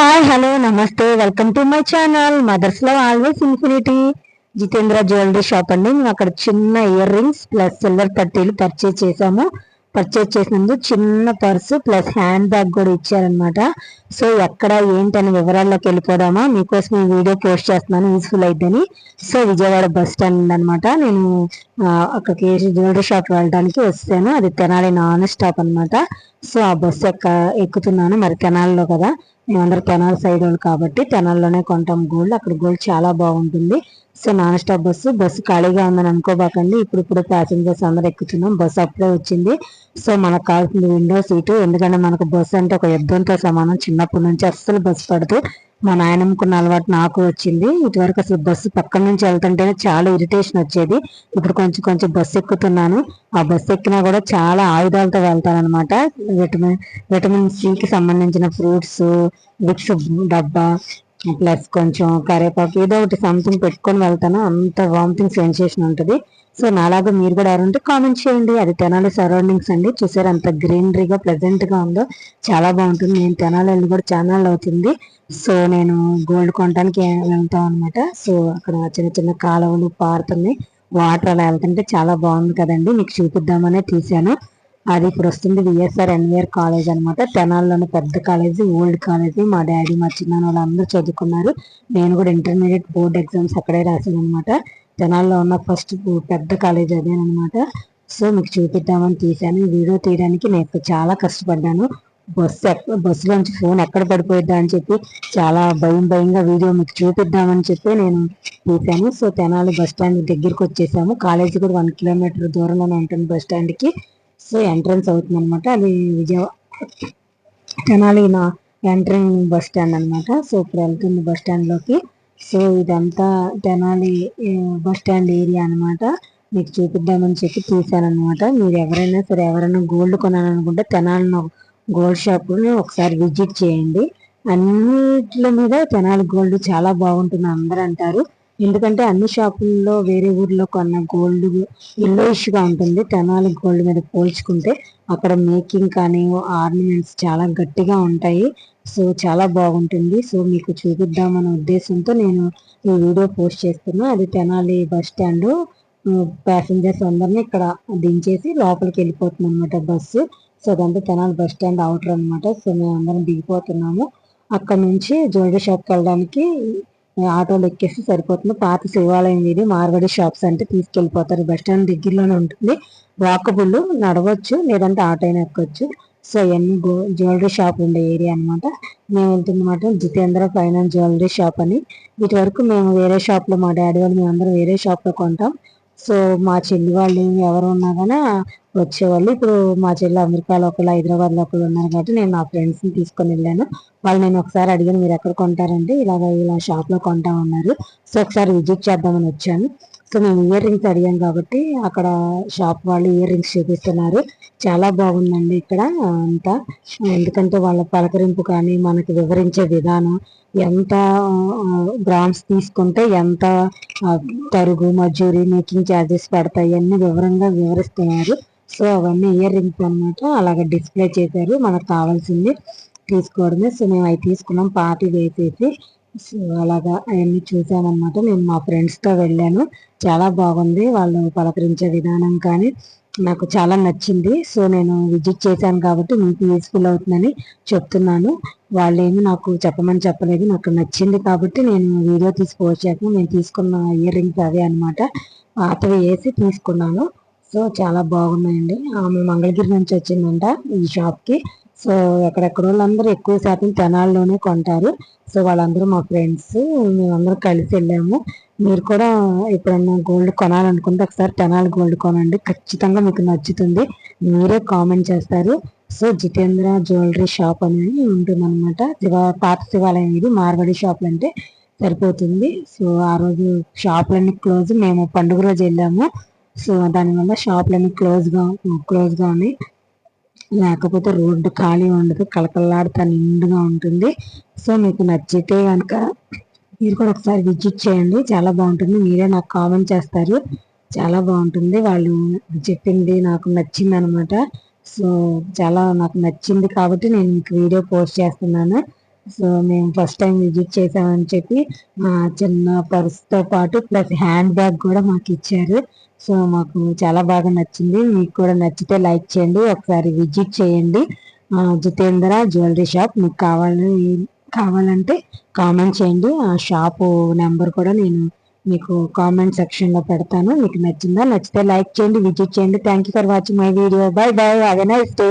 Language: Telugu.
Hi hello namaste welcome to my channel మదర్స్లో always infinity Jitendra jewellery shop అండి. మేము అక్కడ చిన్న ఇయర్ రింగ్స్ ప్లస్ సిల్వర్ పట్టీలు పర్చేజ్ చేసాము పర్చేజ్ చేసినందుకు చిన్న పర్సు ప్లస్ హ్యాండ్ బ్యాగ్ కూడా ఇచ్చారనమాట సో ఎక్కడ ఏంటని వివరాల్లోకి వెళ్ళిపోదామా? మీకోసం ఈ వీడియో పోస్ట్ చేస్తున్నాను యూస్ఫుల్ అయిద్దని. సో విజయవాడ బస్ స్టాండ్ అనమాట నేను అక్కడికి జ్యువెలరీ షాప్ వెళ్ళడానికి వస్తాను. అది తెనాలి నాన్ స్టాప్ అన్నమాట. సో ఆ బస్సు ఎక్క ఎక్కుతున్నాను. మరి తెనాలిలో కదా. మేమందరూ తెనాలి సైడ్ వాళ్ళు కాబట్టి తెనాల్లోనే కొంటాం గోల్డ్. అక్కడ గోల్డ్ చాలా బాగుంటుంది. So non stop bus bus ఖాళీగా ఉందని అనుకోబాకండి. ఇప్పుడు ఇప్పుడు ప్యాసింజర్స్ అందరు ఎక్కుతున్నాం. బస్సు అప్పుడే వచ్చింది. సో మనకు కావాల్సింది విండో సీటు. ఎందుకంటే మనకు బస్సు అంటే ఒక యుద్ధంతో సమానం. చిన్నప్పటి నుంచి అస్సలు బస్సు పడదు. మా నాయనమ్మకున్న అలవాటు నాకు వచ్చింది. ఇటువరకు అసలు బస్సు పక్కన నుంచి వెళ్తుంటేనే చాలా ఇరిటేషన్ వచ్చేది. ఇప్పుడు కొంచెం కొంచెం బస్సు ఎక్కుతున్నాను. ఆ బస్సు ఎక్కినా కూడా చాలా ఆయుధాలతో వెళ్తాను అనమాట విటమిన్ విటమిన్ సికి సంబంధించిన ఫ్రూట్స్ విక్స్ డబ్బా ప్లస్ కొంచెం కరేపాకు ఏదో ఒకటి సంథింగ్ పెట్టుకొని వెళ్తాను. అంత వామిటింగ్ సెన్సేషన్ ఉంటుంది. సో నాలాగా మీరు కూడా ఎవరుంటే కామెంట్ చేయండి. అది తెనాలి సరౌండింగ్స్ అండి. చూసారు అంత గ్రీనరీగా ప్లెజెంట్గా ఉందో. చాలా బాగుంటుంది. నేను తెనాలి వెళ్ళి కూడా ఛానల్ అవుతుంది. సో నేను గోల్డ్ కొనడానికి వెళ్తాం అనమాట సో అక్కడ చిన్న చిన్న కాలువలు పారుతున్నాయి వాటర్ అలా వెళ్తుంటే చాలా బాగుంది కదండి. మీకు చూపిద్దామనే తీశాను. అది ఇప్పుడు వస్తుంది విఎస్ఆర్ ఎన్విఆర్ కాలేజ్ అనమాట తెనాల్లోని పెద్ద కాలేజీ ఓల్డ్ కాలేజీ మా డాడీ మా చిన్న వాళ్ళందరూ చదువుకున్నారు. నేను కూడా ఇంటర్మీడియట్ బోర్డ్ ఎగ్జామ్స్ అక్కడే రాశాను అనమాట తెనాల్లో ఉన్న ఫస్ట్ పెద్ద కాలేజ్ అదేనమాట సో మీకు చూపిద్దామని తీశాను. ఈ వీడియో తీయడానికి నేను చాలా కష్టపడ్డాను. బస్సు బస్సులోంచి ఫోన్ ఎక్కడ పడిపోయిద్దా అని చెప్పి చాలా భయం భయంగా వీడియో మీకు చూపిద్దామని చెప్పి నేను తీశాను. సో తెనాలి బస్ స్టాండ్ దగ్గరికి వచ్చేసాము. కాలేజీ కూడా వన్ కిలోమీటర్ దూరంలోనే ఉంటుంది బస్ స్టాండ్కి. సో ఎంట్రన్స్ అవుతుంది అనమాట అది విజయవాడ తెనాలి నా ఎంట్రింగ్ బస్ స్టాండ్ అనమాట సో ఇప్పుడు వెళ్తుంది బస్ స్టాండ్లోకి సో ఇదంతా తెనాలి బస్ స్టాండ్ ఏరియా అన్నమాట. మీకు చూపిద్దామని చెప్పి తీసాను మీరు ఎవరైనా సరే ఎవరైనా గోల్డ్ కొనాలనుకుంటే తెనాలి గోల్డ్ షాప్ని ఒకసారి విజిట్ చేయండి. అన్నిట్ల మీద తెనాలి గోల్డ్ చాలా బాగుంటుంది అందరూ అంటారు. ఎందుకంటే అన్ని షాపుల్లో వేరే ఊర్లో కొన్న గోల్డ్ ఇల్లోయిష్గా ఉంటుంది. తెనాలి గోల్డ్ మీద పోల్చుకుంటే అక్కడ మేకింగ్ కానీ ఆర్నమెంట్స్ చాలా గట్టిగా ఉంటాయి. సో చాలా బాగుంటుంది. సో మీకు చూపిద్దామనే ఉద్దేశంతో నేను ఈ వీడియో పోస్ట్ చేస్తున్నా అది తెనాలి బస్ స్టాండ్. ప్యాసింజర్స్ అందరినీ ఇక్కడ దించేసి లోపలికి వెళ్ళిపోతుంది అనమాట బస్సు. సో అదంతా తెనాలి బస్ స్టాండ్ అవుటర్ అనమాట సో మేము అందరం దిగిపోతున్నాము. అక్కడ నుంచి జ్యువెలరీ షాప్కి వెళ్ళడానికి ఆటోలు ఎక్కేసి సరిపోతుంది. పాత శివాలయం ఇది మార్వాడి షాప్స్ అంటే తీసుకెళ్ళిపోతారు. బస్ స్టాండ్ దగ్గరలోనే ఉంటుంది. వాకబుల్ నడవచ్చు లేదంటే ఆటో అయినా ఎక్కొచ్చు. సో ఇవన్నీ గో జ్యువెలరీ షాప్ ఉండే ఏరియా అన్నమాట. మేము వెళ్తున్నమాట జితేంద్ర ఫైనాన్స్ జ్యువెలరీ షాప్ అని. వీటి వరకు మేము వేరే షాప్లో మా డాడీ వాళ్ళు మేమందరం వేరే షాప్లో కొంటాం. సో మా చెల్లి వాళ్ళు ఎవరు ఉన్నా కానీ వచ్చేవాళ్ళు. ఇప్పుడు మా చెల్లి అమెరికాలో ఒకళ్ళు హైదరాబాద్లో ఒకళ్ళు ఉన్నారు కాబట్టి నేను నా ఫ్రెండ్స్ని తీసుకొని వెళ్ళాను. వాళ్ళు నేను ఒకసారి అడిగాను మీరు ఎక్కడ కొంటారంటే ఇలాగ ఇలా షాప్లో కొంటా ఉన్నారు సో ఒకసారి విజిట్ చేద్దామని వచ్చాను. సో మేము ఇయర్ రింగ్స్ అడిగాం కాబట్టి అక్కడ షాప్ వాళ్ళు ఇయర్ రింగ్స్ చూపిస్తున్నారు. చాలా బాగుందండి ఇక్కడ అంతా. ఎందుకంటే వాళ్ళ పలకరింపు కానీ మనకి వివరించే విధానం ఎంత గ్రామ్స్ తీసుకుంటే ఎంత తరుగు మజూరీ మేకింగ్ ఛార్జెస్ పడతాయి అన్ని వివరంగా వివరిస్తున్నారు. సో అవన్నీ ఇయర్ రింగ్స్ అన్నమాట. అలాగే డిస్ప్లే చేశారు. మనకు కావాల్సింది తీసుకోవడమే. సో మేము అవి తీసుకున్నాం. పార్టీ వేసేసి సో అలాగా అవన్నీ చూసామన్నమాట. నేను మా ఫ్రెండ్స్తో వెళ్ళాను. చాలా బాగుంది. వాళ్ళు పలకరించే విధానం కానీ నాకు చాలా నచ్చింది. సో నేను విజిట్ చేశాను కాబట్టి మీకు యూస్ఫుల్ అవుతుందని చెప్తున్నాను. వాళ్ళు ఏమి నాకు చెప్పమని చెప్పలేదు. నాకు నచ్చింది కాబట్టి నేను వీడియో తీసి పోస్ట్ చేస్తాను. నేను తీసుకున్న ఇయర్ రింగ్స్ అవే అనమాట పాతవి వేసి తీసుకున్నాను. సో చాలా బాగున్నాయండి. ఆమె మంగళగిరి నుంచి వచ్చిందంట ఈ షాప్కి. సో ఎక్కడెక్కడ వాళ్ళందరూ ఎక్కువ శాతం తెనాల్లోనే కొంటారు. సో వాళ్ళందరూ మా ఫ్రెండ్స్ మేమందరం కలిసి వెళ్ళాము. మీరు కూడా ఎప్పుడన్నా గోల్డ్ కొనాలనుకుంటే ఒకసారి తెనాలి గోల్డ్ కొనండి. ఖచ్చితంగా మీకు నచ్చుతుంది. మీరే కామెంట్ చేస్తారు. సో జితేంద్ర జ్యువెలరీ షాప్ అనేది ఉంటుంది అనమాట శివ పాత శివాలయం ఇది. మార్వాడి షాపులు అంటే సరిపోతుంది. సో ఆ రోజు షాపులన్నీ క్లోజ్ మేము పండుగ రోజు వెళ్ళాము. సో దానివల్ల షాపులన్నీ క్లోజ్గా క్లోజ్గా ఉన్నాయి. లేకపోతే రోడ్డు ఖాళీ ఉండదు. కలకల్లాడుతా నిండుగా ఉంటుంది. సో మీకు నచ్చితే కనుక మీరు కూడా ఒకసారి విజిట్ చేయండి. చాలా బాగుంటుంది. మీరే నాకు కామెంట్ చేస్తారు. చాలా బాగుంటుంది. వాళ్ళు చెప్పింది నాకు నచ్చింది అనమాట సో చాలా నాకు నచ్చింది కాబట్టి నేను మీకు వీడియో పోస్ట్ చేస్తున్నాను. సో మేము ఫస్ట్ టైం విజిట్ చేసామని చెప్పి మా చిన్న పర్స్తో పాటు ప్లస్ హ్యాండ్ బ్యాగ్ కూడా మాకు ఇచ్చారు. సో మాకు చాలా బాగా నచ్చింది. మీకు కూడా నచ్చితే లైక్ చేయండి. ఒకసారి విజిట్ చేయండి. Jitendra jewellery shop. మీకు కావాలని కావాలంటే కామెంట్ చేయండి. ఆ షాపు నెంబర్ కూడా నేను మీకు కామెంట్ సెక్షన్లో పెడతాను. మీకు నచ్చిందా? నచ్చితే లైక్ చేయండి విజిట్ చేయండి. Thank you for watching my video bye bye have a nice day